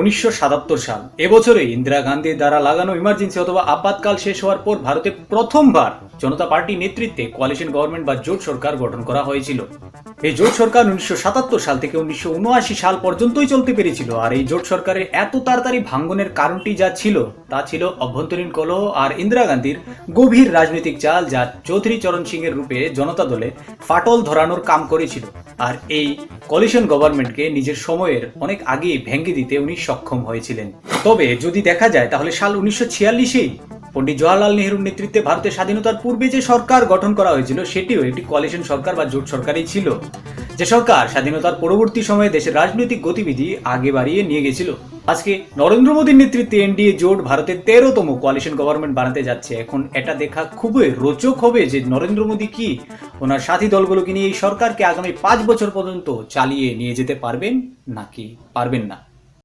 উনিশশো সাতাত্তর সাল। এবছরে ইন্দিরা গান্ধীর দ্বারা লাগানো ইমার্জেন্সি অথবা আপাতকাল শেষ হওয়ার পর ভারতে প্রথমবার জনতা পার্টি নেতৃত্বে কোয়ালিশন গভর্নমেন্ট বা জোট সরকার গঠন করা হয়েছিল। এই জোট সরকার উনিশশো সাতাত্তর সাল থেকে উনিশশো উনআশি সাল পর্যন্তই চলতে পেরেছিল। আর এই জোট সরকারের এত তাড়াতাড়ি ভাঙ্গনের কারণটি যা ছিল, তা ছিল অভ্যন্তরীণ কলহ আর ইন্দিরা গান্ধীর গভীর রাজনৈতিক চাল যা চৌধুরী চরণ সিং এর রূপে জনতা দলে ফাটল ধরানোর কাম করেছিল। আর এই কলিশন গভর্নমেন্টকে নিজের সময়ের অনেক আগে ভেঙে দিতে উনি সক্ষম হয়েছিলেন। তবে যদি দেখা যায়, তাহলে সাল উনিশশো ছিয়াল্লিশেই পণ্ডিত জওয়াহরলাল নেহরুর নেতৃত্বে ভারতের স্বাধীনতার পূর্বে যে সরকার গঠন করা হয়েছিল, সেটিও একটি কোয়ালিশন সরকার বা জোট সরকারই ছিল। যে সরকার স্বাধীনতার পরবর্তী সময়ে দেশের রাজনৈতিক গতিবিধি আগে বাড়িয়ে নিয়ে গেছিল। আজকে নরেন্দ্র মোদীর নেতৃত্বে এনডিএ জোট ভারতের তেরোতম কোয়ালিশন গভর্নমেন্ট বানাতে যাচ্ছে। এখন এটা দেখা খুবই রোচক হবে যে নরেন্দ্র মোদী কি ওনার সাথী দলগুলোকে নিয়ে এই সরকারকে আগামী পাঁচ বছর পর্যন্ত চালিয়ে নিয়ে যেতে পারবেন নাকি পারবেন না।